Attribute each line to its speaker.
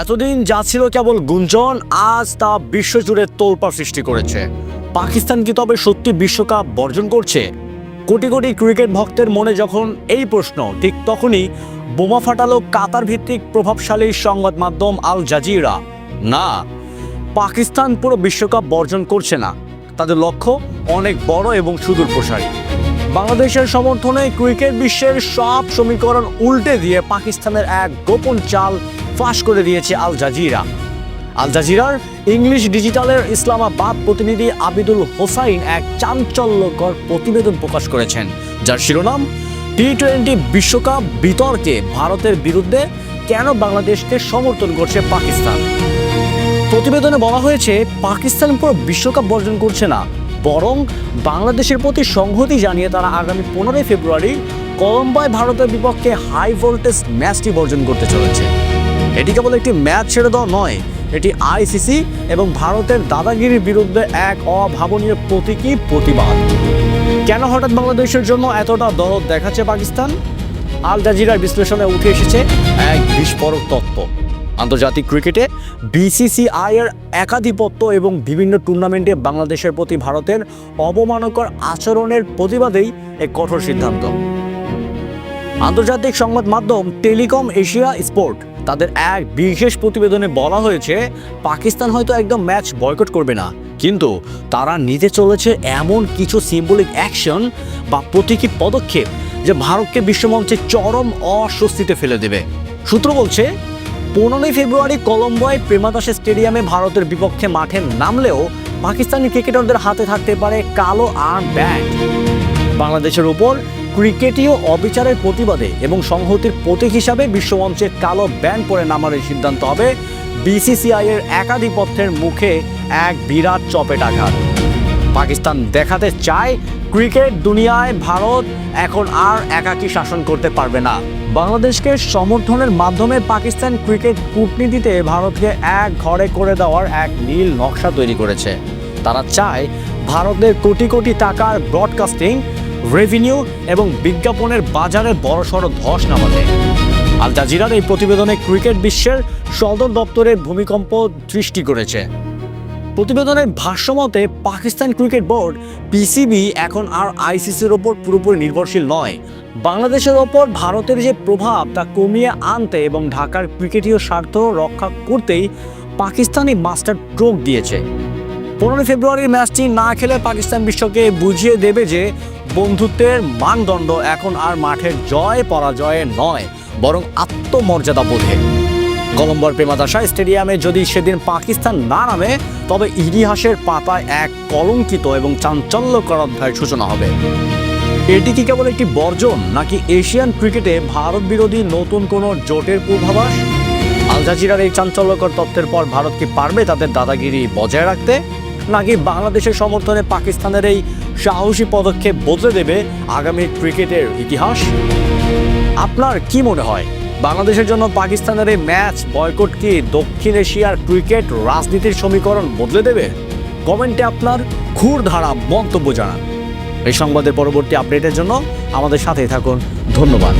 Speaker 1: এতদিন যা ছিল কেবল গুঞ্জন, আজ তা বিশ্বজুড়ে তোলপাড় সৃষ্টি করেছে। পাকিস্তান কি তবে সত্যি বিশ্বকাপ বর্জন করছে? কোটি কোটি ক্রিকেট ভক্তের মনে যখন এই প্রশ্ন, ঠিক তখনই বোমা ফাটালো কাতার ভিত্তিক প্রভাবশালী সংবাদ মাধ্যম আল জাজিরা। না, পাকিস্তান পুরো বিশ্বকাপ বর্জন করছে না। তাদের লক্ষ্য অনেক বড় এবং সুদূর প্রসারী। বাংলাদেশের সমর্থনে ক্রিকেট বিশ্বের সব সমীকরণ উল্টে দিয়ে পাকিস্তানের এক গোপন চাল ফাঁস করে দিয়েছে আল জাজিরা। আল জাজিরার ইংলিশ ডিজিটালের ইসলামাবাদ প্রতিনিধি আবিদুল হোসাইন এক চাঞ্চল্যকর প্রতিবেদন প্রকাশ করেছেন, যার শিরোনাম টি টোয়েন্টি বিশ্বকাপ বিতর্কে ভারতের বিরুদ্ধে কেন বাংলাদেশকে সমর্থন করছে পাকিস্তান? প্রতিবেদনে বলা হয়েছে, পাকিস্তান পুরো বিশ্বকাপ বর্জন করছে না, বরং বাংলাদেশের প্রতি সংহতি জানিয়ে তারা আগামী পনেরোই ফেব্রুয়ারি কলম্বায় ভারতের বিপক্ষে হাই ভোল্টেজ ম্যাচটি বর্জন করতে চলেছে। এটি কেবল একটি ম্যাচ ছেড়ে দেওয়া নয়, এটি আইসিসি এবং ভারতের দাদাগিরির বিরুদ্ধে এক অভাবনীয় প্রতীকী প্রতিবাদ। কেন হঠাৎ বাংলাদেশের জন্য এতটা দরদ দেখাচ্ছে পাকিস্তান? আল জাজিরার বিশ্লেষণে উঠে এসেছে এক বিস্ফোরক তত্ত্ব। আন্তর্জাতিক ক্রিকেটে বিসিসিআই এর একাধিপত্য এবং বিভিন্ন টুর্নামেন্টে বাংলাদেশের প্রতি ভারতের অবমানকর আচরণের প্রতিবাদেই এক কঠোর সিদ্ধান্ত। আন্তর্জাতিক সংবাদ মাধ্যম টেলিকম এশিয়া স্পোর্ট তাদের এক বিশেষ প্রতিবেদনে বলা হয়েছে, পাকিস্তান হয়তো একদম ম্যাচ বয়কট করবে না। কিন্তু তারা নিতে চলেছে এমন কিছু সিম্বলিক অ্যাকশন বা প্রতীকী পদক্ষেপ যে ভারতকে বিশ্বমঞ্চে চরম অস্বস্তিতে ফেলে দেবে। সূত্র বলছে, পনেরোই ফেব্রুয়ারি কলম্বোয় প্রেমাদাসে স্টেডিয়ামে ভারতের বিপক্ষে মাঠে নামলেও পাকিস্তানি ক্রিকেটারদের হাতে থাকতে পারে কালো আর্ম ব্যাট। বাংলাদেশের উপর ক্রিকেটীয় অবিচারের প্রতিবাদে এবং সংহতির প্রতীক হিসাবে বিশ্বমঞ্চে কালো ব্যান্ড পরে নামার এই সিদ্ধান্ত হবে। বিসিসিআই এর একাধিপত্যের মুখে এক বিরাট চপেট আঘাত। পাকিস্তান দেখাতে চায় ক্রিকেট দুনিয়ায় ভারত এখন আর একাকী শাসন করতে পারবে না। বাংলাদেশকে সমর্থনের মাধ্যমে পাকিস্তান ক্রিকেট কূটনীতিতে ভারতকে এক ঘরে করে দেওয়ার এক নীল নকশা তৈরি করেছে। তারা চায় ভারতের কোটি কোটি টাকার ব্রডকাস্টিং রেভিনিউ এবং বিজ্ঞাপনের বাজারে বড়সড় ধস নামাতে আল জাজিরার এই প্রতিবেদনে ক্রিকেট বিশ্বের সদর দপ্তরের ভূমিকম্প সৃষ্টি করেছে। প্রতিবেদনের ভাষ্যমতে, পাকিস্তান ক্রিকেট বোর্ড, পিসিবি, এখন আর আইসিসির ওপর পুরোপুরি নির্ভরশীল নয়। বাংলাদেশের ওপর ভারতের যে প্রভাব, তা কমিয়ে আনতে এবং ঢাকার ক্রিকেটীয় স্বার্থ রক্ষা করতেই পাকিস্তানি মাস্টার ট্রোক দিয়েছে। পনেরোই ফেব্রুয়ারির ম্যাচটি না খেলে পাকিস্তান বিশ্বকে বুঝিয়ে দেবে যে বন্ধুত্বের মানদণ্ড এখন আর মাঠের জয় পরাজয়ে নয়, বরং আত্মমর্যাদা বোধে। কলম্বোর প্রেমাদাসা স্টেডিয়ামে যদি সেদিন পাকিস্তান না নামে, তবে ইতিহাসের পাতায় এক কলঙ্কিত এবং চাঞ্চল্যকর অধ্যায়ের সূচনা হবে। এটি কি কেবল একটি বর্জন, নাকি এশিয়ান ক্রিকেটে ভারত বিরোধী নতুন কোনো জোটের পূর্বাভাস? আল জাজিরার এই চাঞ্চল্যকর তত্ত্বের পর ভারত কি পারবে তাদের দাদাগিরি বজায় রাখতে? নাকি বাংলাদেশের সমর্থনে পাকিস্তানের এই সাহসী পদক্ষেপ বদলে দেবে আগামী ক্রিকেটের ইতিহাস? আপনার কি মনে হয়? বাংলাদেশের জন্য পাকিস্তানের এই ম্যাচ বয়কট কি দক্ষিণ এশিয়ার ক্রিকেট রাজনীতির সমীকরণ বদলে দেবে? কমেন্টে আপনার ঘুর ধারা মন্তব্য জানান। এই সংবাদের পরবর্তী আপডেটের জন্য আমাদের সাথেই থাকুন। ধন্যবাদ।